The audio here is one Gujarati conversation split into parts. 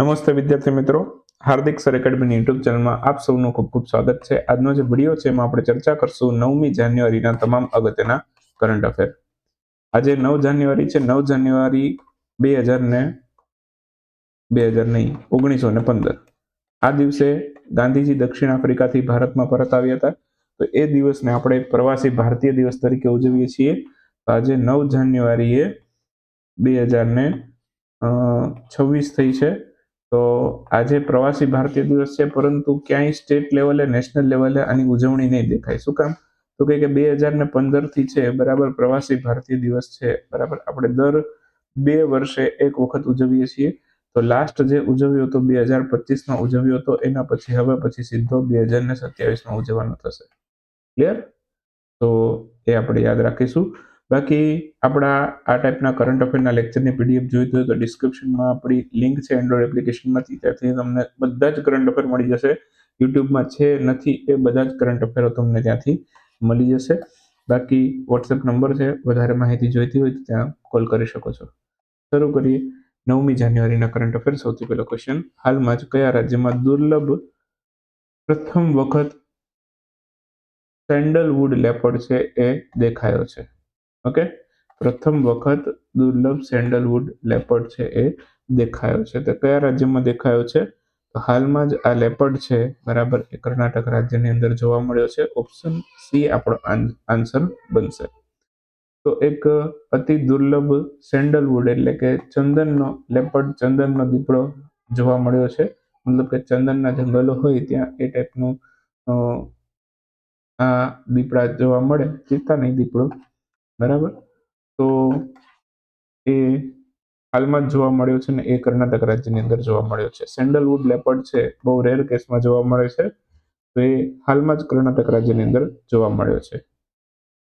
નમસ્તે વિદ્યાર્થી મિત્રો. હાર્દિક સર એકેડમીની યુટ્યુબ ચેનલમાં આપ સૌનું ખૂબ ખૂબ સ્વાગત છે. આજનો જે વીડિયો છે એમાં આપણે ચર્ચા કરશું નવમી જાન્યુઆરીના તમામ અગત્યના કરંટ અફેર આજે નવ જાન્યુઆરી છે. નવ જાન્યુઆરી બે હજાર ને બે હજાર નહીં, ઓગણીસો ને પંદર. આ દિવસે ગાંધીજી દક્ષિણ આફ્રિકાથી ભારતમાં પરત આવ્યા હતા. તો એ દિવસને આપણે પ્રવાસી ભારતીય દિવસ તરીકે ઉજવીએ છીએ. આજે નવ જાન્યુઆરીએ બે હજાર ને છવ્વીસ થઈ છે. તો આજે પ્રવાસી ભારતીય દિવસ છે, પરંતુ ક્યાંય સ્ટેટ લેવલે, નેશનલ લેવલે આની ઉજવણી નહીં દેખાય. શું કામ? તો કે બે હજાર ને પંદરથી છે, બરાબર પ્રવાસી ભારતીય દિવસ છે, બરાબર? આપણે દર બે વર્ષે એક વખત ઉજવીએ છીએ. તો લાસ્ટ જે ઉજવ્યો હતો બે હજાર પચીસમાં ઉજવ્યો હતો, એના પછી, હવે પછી સીધો બે હજાર ને સત્યાવીસમાં ઉજવવાનો થશે. ક્લિયર તો એ આપણે યાદ રાખીશું. બાકી આપણા આ ટાઈપના કરંટ અફેરના લેક્ચરની પીડીએફ જોઈતી હોય તો ડિસ્ક્રિપ્શનમાં આપણી લિંક છે એન્ડ્રોઈડ એપ્લિકેશનમાંથી ત્યાંથી તમને બધા જ કરંટ અફેર મળી જશે. યુટ્યુબમાં છે નથી એ બધા જ કરંટ અફેરો તમને ત્યાંથી મળી જશે. બાકી વોટ્સએપ નંબર છે, વધારે માહિતી જોઈતી હોય તો ત્યાં કોલ કરી શકો છો. શરૂ કરીએ નવમી જાન્યુઆરીના કરંટ અફેર સૌથી પહેલો ક્વેશ્ચન હાલમાં જ કયા રાજ્યમાં દુર્લભ પ્રથમ વખત સેન્ડલવુડ લેપર્ડ છે એ દેખાયો છે? ઓકે પ્રથમ વખત દુર્લભ સેન્ડલવુડ લેપર્ડ છે એ દેખાયો છે. તો કયા રાજ્યમાં દેખાયો છે? તો હાલમાં જ આ લેપર્ડ છે, બરાબર, એ કર્ણાટક રાજ્યની અંદર જોવા મળ્યો છે. ઓપ્શન સી આપણો આન્સર બનશે. તો એક અતિ દુર્લભ સેન્ડલવુડ એટલે કે ચંદનનો, લેપર્ડ ચંદનનો દીપડો જોવા મળ્યો છે. મતલબ કે ચંદનના જંગલો હોય ત્યાં એ ટાઈપનું આ દીપડા જોવા મળે. ચિત્તા નહીં દીપડો. બરાબર? તો એ હાલમાં જ જોવા મળ્યો છે ને એ કર્ણાટક રાજ્યની અંદર જોવા મળ્યો છે. સેન્ડલવુડ લેપર્ડ છે, બહુ રેર કેસમાં જોવા મળે છે. તો એ હાલમાં જ કર્ણાટક રાજ્યની અંદર જોવા મળ્યો છે.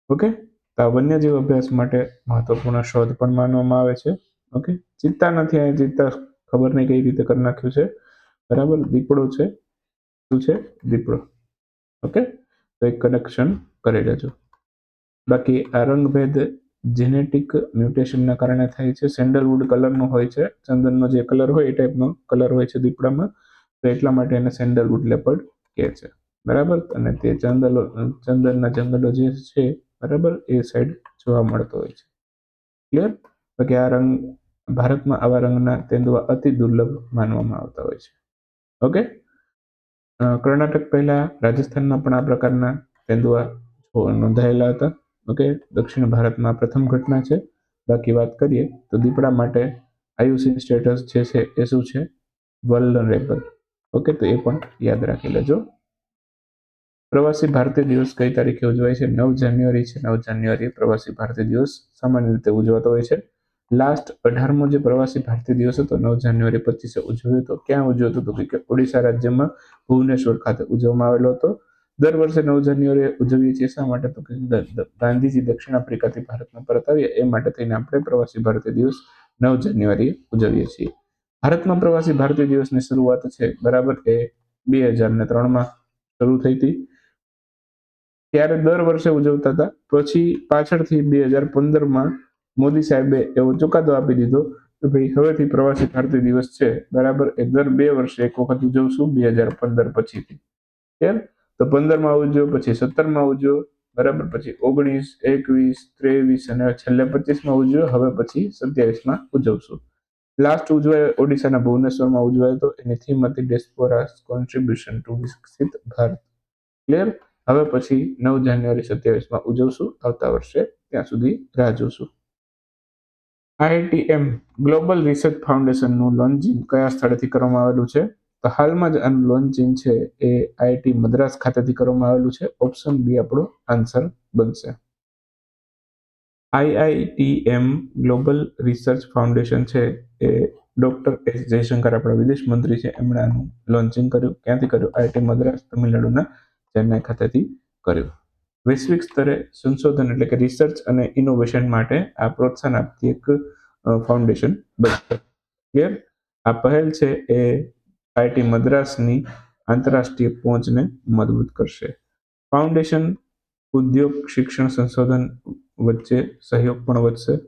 ઓકે? તો આ વન્યજીવ અભ્યાસ માટે મહત્વપૂર્ણ શોધ પણ માનવામાં આવે છે. ઓકે? ચિત્તા નથી અહીંયા ચિત્તા ખબર નહીં કઈ રીતે કરી નાખ્યું છે. બરાબર? દીપડો છે. શું છે? દીપડો. ઓકે? તો એક કનેક્શન કરી લેજો. બાકી આ રંગભેદ જેનેટિક મ્યુટેશનના કારણે થાય છે. સેન્ડલવુડ કલરનો હોય છે. ચંદનનો જે કલર હોય એ ટાઈપનો કલર હોય છે દીપડામાં. તો એટલા માટે એને સેન્ડલવુડ લેપર્ડ કહે છે. બરાબર? અને તે ચંદલો, ચંદનના જંગલો જે છે, બરાબર? એ સાઈડ જોવા મળતો હોય છે. ક્લિયર બાકી આ રંગ ભારતમાં આવા રંગના તેંદુઆ અતિ દુર્લભ માનવામાં આવતા હોય છે. ઓકે? કર્ણાટક પહેલા રાજસ્થાનમાં પણ આ પ્રકારના તેંદુઆ નોંધાયેલા હતા. ઓકે? દક્ષિણ ભારતમાં પ્રથમ ઘટના છે. બાકી વાત કરીએ તો દીપડા માટે આયુસી સ્ટેટસ જે છે એ શું છે? વલ્નરેબલ. ઓકે? તો એ પણ યાદ રાખી લેજો. પ્રવાસી ભારતીય દિવસ કઈ તારીખે ઉજવાય છે? નવ જાન્યુઆરી છે. નવ જાન્યુઆરી પ્રવાસી ભારતીય દિવસ સામાન્ય રીતે ઉજવાતો હોય છે. લાસ્ટ અઢારમો જે પ્રવાસી ભારતીય દિવસ હતો, નવ જાન્યુઆરી પચીસે ઉજવ્યો હતો. ક્યાં ઉજવ્યો હતો કે ઓડિશા રાજ્યમાં ભુવનેશ્વર ખાતે ઉજવવામાં આવેલો હતો. દર વર્ષે નવ જાન્યુઆરી ઉજવીએ છીએ. શા માટે? તો કે ગાંધીજી દક્ષિણ આફ્રિકાથી ભારતમાં પરત આવ્યા. એ માટે થઈને આપણે પ્રવાસી ભારતીય દિવસ નવ જાન્યુઆરીએ ઉજવીએ છીએ. ભારતમાં પ્રવાસી ભારતીય દિવસની શરૂઆત છે, બરાબર? એ બે હજાર ને ત્રણમાં શરૂ થઈ હતી. ત્યારે દર વર્ષે ઉજવતા હતા. પછી પાછળથી બે હજાર પંદરમાં મોદી સાહેબે એવો ચુકાદો આપી દીધો કે ભાઈ, હવેથી પ્રવાસી ભારતીય દિવસ છે, બરાબર? એ દર બે વર્ષે એક વખત ઉજવશું બે હજાર પંદર પછીથી. ક્લિયર તો પંદરમાં ઉજવ્યો પછી સત્તરમાં ઉજવ્યો બરાબર, પછી ઓગણીસ, એકવીસ, ત્રેવીસ અને છેલ્લે પચીસમાં ઉજવ્યો હવે પછી સત્યાવીસમાં ઉજવશું. લાસ્ટ ઉજવાય ઓડિશાના ભુવનેશ્વરમાં ઉજવાયો હતો એની થીમ હતી ડેસ્પોરા કોન્ટ્રીબ્યુશન ટુ વિકસિત ભારત ક્લિયર હવે પછી નવ જાન્યુઆરી સત્યાવીસમાં ઉજવશું, આવતા વર્ષે ત્યાં સુધી રાહ જોશું. આઈઆઈટીએમ ગ્લોબલ રિસર્ચ ફાઉન્ડેશનનું લોન્ચિંગ કયા સ્થળેથી કરવામાં આવેલું છે? તો હાલમાં જ આનું લોન્ચિંગ છે એ આઈઆઈટી મદ્રાસ ખાતેથી કરવામાં આવેલું છે. ઓપ્શન બી આપણો આન્સર બનશે. આઈઆઈટીએમ ગ્લોબલ રિસર્ચ ફાઉન્ડેશન છે એ ડોક્ટર એસ જયશંકર આપણા વિદેશ મંત્રી છે. એમણે આનું લોન્ચિંગ કર્યું. ક્યાંથી કર્યું? આઈઆઈટી મદ્રાસ તમિલનાડુના ચેન્નાઈ ખાતેથી કર્યું. વૈશ્વિક સ્તરે સંશોધન એટલે કે રિસર્ચ અને ઇનોવેશન માટે આ પ્રોત્સાહન આપતી એક ફાઉન્ડેશન બનશે. ક્લિયર આ પહેલ છે એ આઈઆઈટી મદ્રાસની આંતરરાષ્ટ્રીય પહોંચને મજબૂત કરશે. ફાઉન્ડેશન, ઉદ્યોગ, શિક્ષણ સંશોધન વચ્ચે સહયોગ પણ વધશે.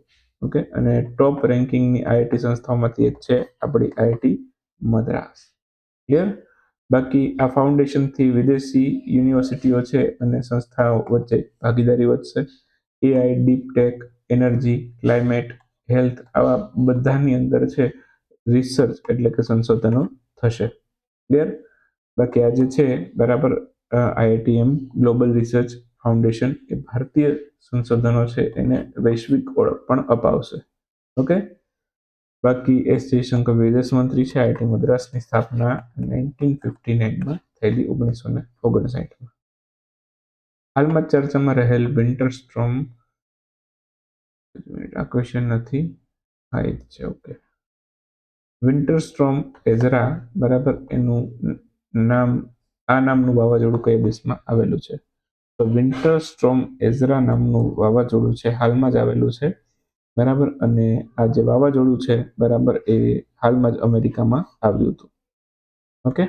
ઓકે? અને ટોપ રેન્કિંગની આઈઆઈટી સંસ્થાઓમાંથી એક છે આપણી આઈઆઈટી મદ્રાસ. ક્લિયર બાકી આ ફાઉન્ડેશનથી વિદેશી યુનિવર્સિટીઓ છે અને સંસ્થાઓ વચ્ચે ભાગીદારી વધશે. AI, deep tech, energy, climate, health આવા બધાની અંદર છે રિસર્ચ એટલે કે સંશોધનો થશે. ક્લિયર બાકી આજે છે, બરાબર આઈઆઈટીએમ ગ્લોબલ રિસર્ચ ફાઉન્ડેશન એ ભારતીય સંશોધનો છે, એને વૈશ્વિક ઓળખ પણ અપાવશે. ઓકે બાકી એસ જયશંકર વિદેશ મંત્રી છે આઈટી મદ્રાસની સ્થાપના નાઇન્ટીન ફિફ્ટી નાઇનમાં થયેલી ઓગણીસો ને ઓગણસાઠમાં. હાલમાં ચર્ચામાં રહેલ વિન્ટર સ્ટ્રોમ આ ક્વેશ્ચન નથી. હા, એ જ છે ઓકે વિન્ટર સ્ટ્રોમ એઝરા, બરાબર, એનું નામ, આ નામનું વાવાઝોડું કયા દેશમાં આવેલું છે? તો વિન્ટર સ્ટ્રોમ એઝરા નામનું વાવાઝોડું છે, હાલમાં જ આવેલું છે, બરાબર? અને આ જે વાવાઝોડું છે, બરાબર, એ હાલમાં જ અમેરિકામાં આવ્યું હતું. ઓકે?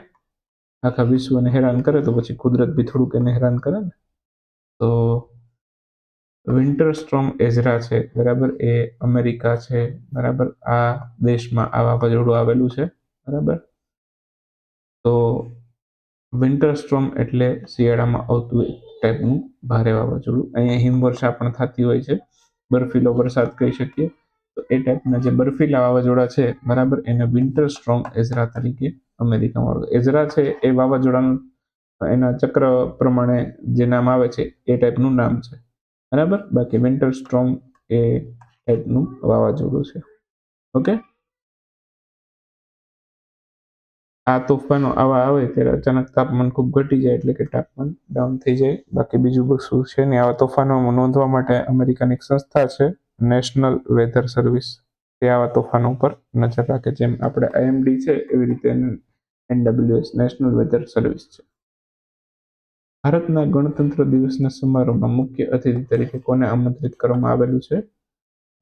આખા વિશ્વને હેરાન કરે તો પછી કુદરત બી થોડુંક એને હેરાન કરે ને? તો વિન્ટર સ્ટ્રોમ એઝરા છે, બરાબર? એ અમેરિકા છે, બરાબર? આ દેશમાં આ વાવાઝોડું આવેલું છે, બરાબર? તો વિન્ટર સ્ટ્રોમ એટલે શિયાળામાં આવતું એક ટાઈપનું ભારે વાવાઝોડું. અહીંયા હિમવર્ષા પણ થતી હોય છે. બર્ફીલો વરસાદ કહી શકીએ. તો એ ટાઈપના જે બર્ફીલા વાવાઝોડા છે, બરાબર? એને વિન્ટર સ્ટ્રોમ એઝરા તરીકે અમેરિકામાં એઝરા છે, એ વાવાઝોડાનું એના ચક્ર પ્રમાણે જે નામ આવે છે, એ ટાઈપનું નામ છે. બરાબર? બાકી વિન્ટર સ્ટ્રોમ એ ટાઈપનું વાવાઝોડું છે. ઓકે આ તોફાનો આવા આવે ત્યારે અચાનક તાપમાન ખૂબ ઘટી જાય એટલે કે તાપમાન ડાઉન થઈ જાય. બાકી બીજું શું છે ને આવા તોફાનોમાં નોંધવા માટે અમેરિકાની એક સંસ્થા છે નેશનલ વેધર સર્વિસ તે આવા તોફાનો ઉપર નજર રાખે, જેમ આપણે આઈએમડી છે, એવી રીતે એનડબ્લ્યુએસ નેશનલ વેધર સર્વિસ છે. ભારતના ગણતંત્ર દિવસના સમારોહમાં મુખ્ય અતિથિ તરીકે કોને આમંત્રિત કરવામાં આવેલું છે?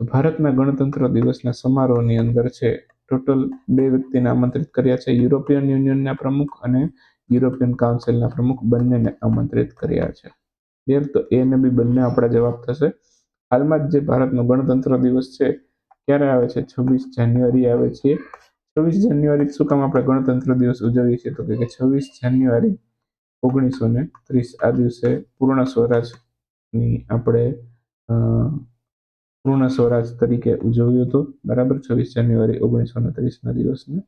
ભારતના ગણતંત્ર દિવસના સમારોહની અંદર છે, ટોટલ બે વ્યક્તિને આમંત્રિત કર્યા છે, યુરોપિયન યુનિયનના પ્રમુખ અને યુરોપિયન કાઉન્સિલના પ્રમુખ બંનેને આમંત્રિત કર્યા છે. ક્લિયર તો એ ને બી બંને આપણા જવાબ થશે. હાલમાં જ જે ભારતનો ગણતંત્ર દિવસ છે, ક્યારે આવે છે? છવ્વીસ જાન્યુઆરી આવે છે. છવ્વીસ જાન્યુઆરી શું કામ આપણે ગણતંત્ર દિવસ ઉજવીએ છીએ? તો કે છવ્વીસ જાન્યુઆરી ઓગણીસો ને ત્રીસ આ દિવસે પૂર્ણ સ્વરાજની આપણે પૂર્ણ સ્વરાજ તરીકે ઉજવ્યું હતું. બરાબર? છવ્વીસ જાન્યુઆરી ઓગણીસો ને ત્રીસના દિવસને.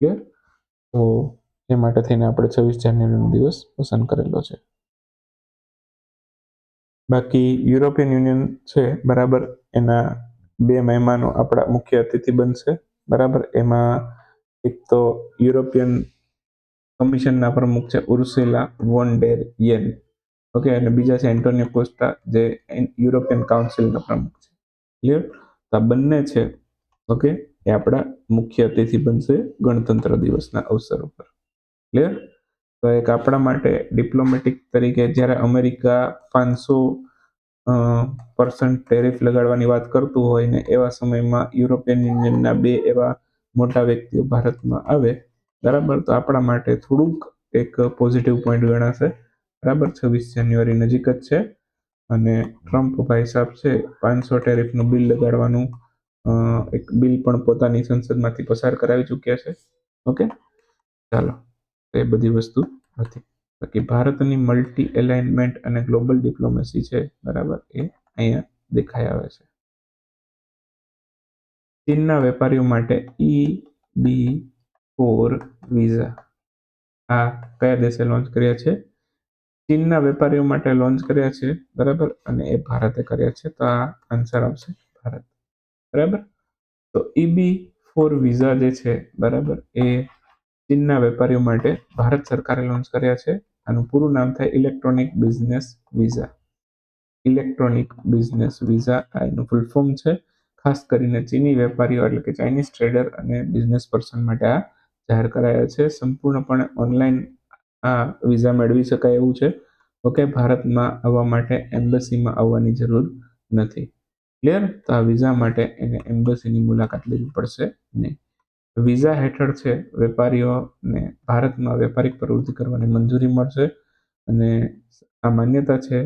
ક્લિયર તો એ માટે થઈને આપણે છવ્વીસ જાન્યુઆરીનો દિવસ પસંદ કરેલો છે. બાકી યુરોપિયન યુનિયન છે, બરાબર? એના બે મહેમાનો આપણા મુખ્ય અતિથિ બનશે. બરાબર? એમાં એક તો યુરોપિયન કમિશનના પ્રમુખ છે ઉર્સેલા વોન ડેર યેન. ઓકે અને બીજા છે એન્ટોનિયો કોસ્ટા, જે યુરોપિયન કાઉન્સિલના પ્રમુખ છે. ક્લિયર તો આ બંને છે ઓકે એ આપણા મુખ્ય અતિથિ બનશે ગણતંત્ર દિવસના અવસર ઉપર. ક્લિયર તો એક આપણા માટે ડિપ્લોમેટિક તરીકે જ્યારે અમેરિકા પાંચસો પર્સન્ટ ટેરિફ લગાડવાની વાત કરતું હોય ને એવા સમયમાં યુરોપિયન યુનિયનના બે એવા મોટા વ્યક્તિઓ ભારતમાં આવે બરાબર? તો આપણા માટે થોડુંક એક પોઝિટિવ પોઈન્ટ ગણાશે. બરાબર? છવ્વીસ જાન્યુઆરી નજીક જ છે. અને ટ્રમ્પ ભાઈ સાહેબ છે, પાંચસો ટેરિફનું બિલ લગાડવાનું એક બિલ પણ પોતાની સંસદમાંથી પસાર કરાવી ચૂક્યા છે. ઓકે? ચાલો. એ બધી વસ્તુ હતી. બાકી ભારતની મલ્ટી એલાઇનમેન્ટ અને ગ્લોબલ ડિપ્લોમેસી છે, બરાબર? એ અહીંયા દેખાઈ આવે છે. ચીનના વેપારીઓ માટે ઈ બી ફોર વિઝા. આ કયા દેશે લોન્ચ કર્યા છે? ચીનના વેપારીઓ માટે લોન્ચ કર્યા છે, બરાબર? અને એ ભારતે કર્યા છે, તો આ આન્સર આવશે ભારત. બરાબર? તો ઈબી ફોર વિઝા જે છે, બરાબર, એ ચીનના વેપારીઓ માટે ભારત સરકારે લોન્ચ કર્યા છે. આનું પૂરું નામ થાય electronic business visa electronic business visa આ એનું ફૂલ ફોર્મ છે. ખાસ કરીને ચીની વેપારીઓ એટલે કે ચાઇનીઝ ટ્રેડર અને બિઝનેસ પર્સન માટે આ જાહેર કરાયા છે. સંપૂર્ણપણે ઓનલાઈન આ વિઝા મેળવી શકાય એવું છે. ઓકે, ભારતમાં આવવા માટે એમ્બસીમાં આવવાની જરૂર નથી. ક્લિયર તો આ વિઝા માટે એને એમ્બસીની મુલાકાત લેવી પડશે નહીં વિઝા હેઠળ છે વેપારીઓને ભારતમાં વેપારિક પ્રવૃત્તિ કરવાની મંજૂરી મળશે અને આ માન્યતા છે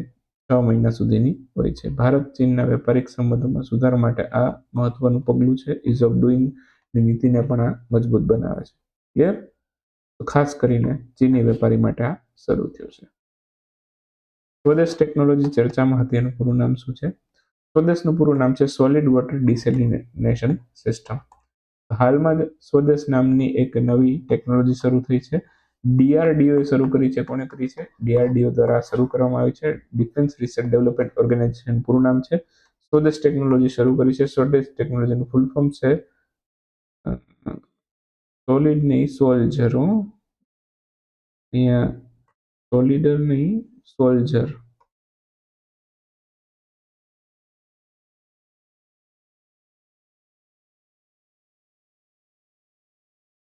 છ મહિના સુધીની હોય છે. ભારત, ચીનના વેપારિક સંબંધોમાં સુધાર માટે આ મહત્વનું પગલું છે. ઇઝ ઓફ ડુઈંગ નીતિને પણ આ મજબૂત બનાવે છે. ક્લિયર ખાસ કરીને ચીની વેપારી માટે આ શરૂ થયું છે. સ્વદેશ ટેકનોલોજી ચર્ચામાં હતી, એનું પૂરું નામ શું છે? સ્વદેશનું પૂરું નામ છે સોલિડ વોટર ડિસેલિનેશન સિસ્ટમ હાલમાં જ સ્વદેશ નામની એક નવી ટેકનોલોજી શરૂ થઈ છે. ડીઆરડીઓ શરૂ કરી છે. કોણે કરી છે? ડીઆરડીઓ દ્વારા શરૂ કરવામાં આવી છે. ડિફેન્સ રિસર્ચ ડેવલપમેન્ટ ઓર્ગેનાઇઝેશન પૂરું નામ છે. સ્વદેશ ટેકનોલોજી શરૂ કરી છે. સ્વદેશ ટેકનોલોજીનું ફૂલ ફોર્મ છે. સોલિડ નહીં સોલ્જર હો અહીંયા સોલિડર નહીં સોલ્જર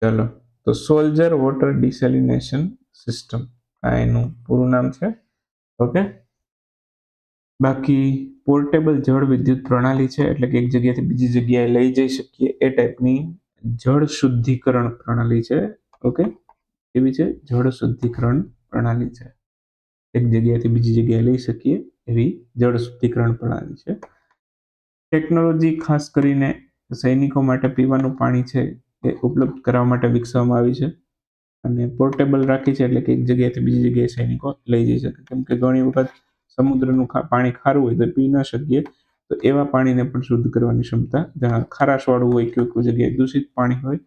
ચાલો, તો સોલ્જર વોટર ડિસેલિનેશન સિસ્ટમ આ એનું પૂરું નામ છે. ઓકે. બાકી પોર્ટેબલ જળ વિદ્યુત પ્રણાલી છે, એટલે કે એક જગ્યાએથી બીજી જગ્યાએ લઈ જઈ શકીએ એ ટાઈપની જળ શુદ્ધિકરણ પ્રણાલી છે, ઓકે? એવી છે? જળ શુદ્ધિકરણ પ્રણાલી છે. એક જગ્યાએથી બીજી જગ્યાએ લઈ શકીએ એવી જળ શુદ્ધિકરણ પ્રણાલી છે. ટેકનોલોજી ખાસ કરીને સૈનિકો માટે પીવાનું પાણી છે એ ઉપલબ્ધ કરવા માટે વિકસાવવામાં આવી છે અને પોર્ટેબલ રાખી છે એટલે કે એક જગ્યાએથી બીજી જગ્યાએ સૈનિકો લઈ જઈ શકે. કેમ કે ઘણી વખત સમુદ્રનું પાણી ખારું હોય તો પી ન શકીએ. તો એવા પાણીને પણ શુદ્ધ કરવાની ક્ષમતા જ્યાં ખારાશવાળું હોય કે કોઈ જગ્યાએ દૂષિત પાણી હોય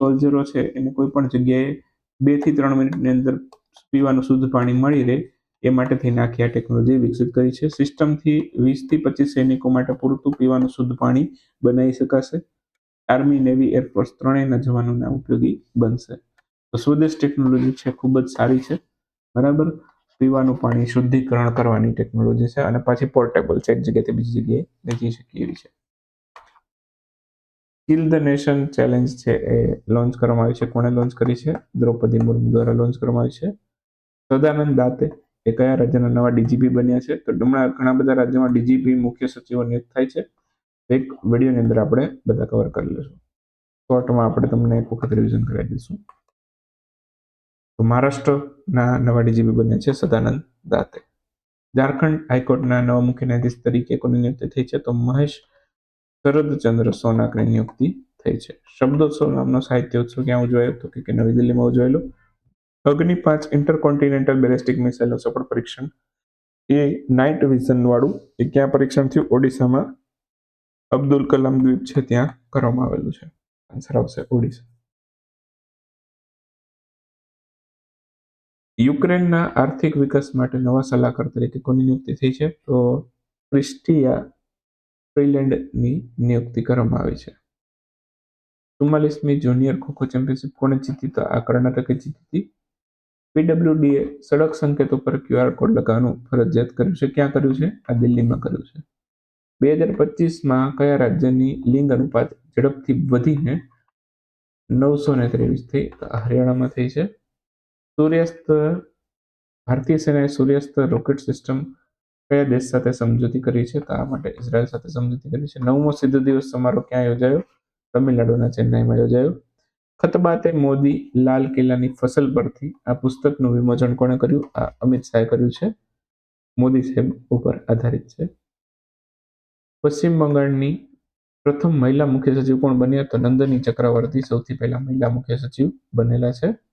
સોલ્જરો છે એને કોઈ પણ જગ્યાએ બેથી ત્રણ મિનિટની અંદર પીવાનું શુદ્ધ પાણી મળી રહે, એ માટે થઈને આખી આ ટેકનોલોજી વિકસિત કરી છે. સિસ્ટમથી વીસથી પચીસ સૈનિકો માટે પૂરતું પીવાનું શુદ્ધ પાણી બનાવી શકાશે. આર્મી, નેવી એરફોર્સ ત્રણેયના જવાનોને ઉપયોગી બનશે. તો સ્વદેશ ટેકનોલોજી છે, ખૂબ જ સારી છે. બરાબર? પીવાનું પાણી શુદ્ધિકરણ કરવાની ટેકનોલોજી છે અને પાછી પોર્ટેબલ છે. એક જગ્યાએથી બીજી જગ્યાએ જઈ શકીએ એવી છે. કિલ ધ નેશન ચેલેન્જ છે એ લોન્ચ કરવામાં આવી છે. કોણે લોન્ચ કરી છે? દ્રૌપદી મુર્મુ દ્વારા લોન્ચ કરવામાં આવી છે. સદાનંદ દાતે એ કયા રાજ્યના નવા ડીજીપી બન્યા છે? તો હમણાં ઘણા બધા રાજ્યોમાં ડીજીપી મુખ્ય સચિવો નિયુક્ત થાય છે. એક વિડીયોની અંદર આપણે બધા કવર કરી લઈશું. શોર્ટમાં આપણે તમને એક વખત રિવિઝન કરાવી દઈશું. તો મહારાષ્ટ્રના નવા ડીજીપી બન્યા છે સદાનંદ દાતે. ઝારખંડ હાઈકોર્ટના નવા મુખ્ય ન્યાયાધીશ તરીકે કોની નિયુક્તિ થઈ છે? તો મહેશ શરદચંદ્ર સોનાકની નિયુક્તિ થઈ છે. શબ્દોત્સવ નામનો સાહિત્ય ઉત્સવ ક્યાં ઉજવાયો? તો કે નવી દિલ્હીમાં ઉજવાયેલો. અગ્નિ પાંચ ઇન્ટરકોન્ટિનેન્ટલ બેલેસ્ટિક મિસાઇલનું સફળ પરીક્ષણ. એ નાઇટ વિઝન વાળું એ ક્યાં પરીક્ષણ થયું? ઓડિશામાં. અબ્દુલ કલામ દ્વીપ છે ત્યાં કરવામાં આવેલું છે. આન્સર આવશે ઓડિશા. યુક્રેનના આર્થિક વિકાસ માટે નવા સલાહકાર તરીકે કોની નિયુક્તિ થઈ છે? તો ક્રિસ્ટિયા ફ્રીલેન્ડની નિયુક્તિ કરવામાં આવી છે. ચુમ્માલીસમી જુનિયર ખોખો ચેમ્પિયનશિપ કોને જીતી? તો આ કર્ણાટકે જીતી. પીડબ્લ્યુડીએ સડક સંકેતો પર ક્યુઆર કોડ લગાવવાનું ફરજિયાત કર્યું છે. ક્યાં કર્યું છે? આ દિલ્હીમાં કર્યું છે. બે હજાર પચીસમાં કયા રાજ્યની લિંગ અનુપાત ઝડપથી વધીને નવસો ને ત્રેવીસ થઈ? હરિયાણામાં થઈ છે. સૂર્યાસ્ત, ભારતીય સેનાએ સૂર્યાસ્ત રોકેટ સિસ્ટમ કયા દેશ સાથે સમજૂતી કરી છે? તો આ માટે ઇઝરાયલ સાથે સમજૂતી કરી છે. નવમો સિદ્ધ દિવસ સમારોહ ક્યાં યોજાયો? તમિલનાડુના ચેન્નાઈમાં યોજાયો. ખતબાતે મોદી લાલ કિલ્લાની ફસલ પરથી આ પુસ્તકનું વિમોચન કોણે કર્યું? આ અમિત શાહે કર્યું છે. મોદી સાહેબ ઉપર આધારિત છે. પશ્ચિમ બંગાળની પ્રથમ મહિલા મુખ્ય સચિવ કોણ બન્યા? તો નંદની ચક્રવર્તી સૌથી પહેલા મહિલા મુખ્ય સચિવ બનેલા છે.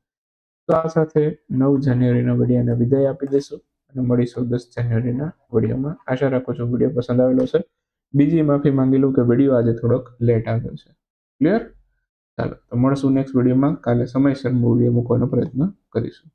તો આ સાથે નવ જાન્યુઆરીના વિડીયોને વિદાય આપી દઈશું અને મળીશું દસ જાન્યુઆરીના વિડીયોમાં. આશા રાખું છું વીડિયો પસંદ આવેલો છે બીજી માફી માંગી લઉં કે વીડિયો આજે થોડોક લેટ આવ્યો છે. ક્લિયર ચાલો, તો મળશું નેક્સ્ટ વિડીયોમાં. કાલે સમયસર વીડિયો મૂકવાનો પ્રયત્ન કરીશું.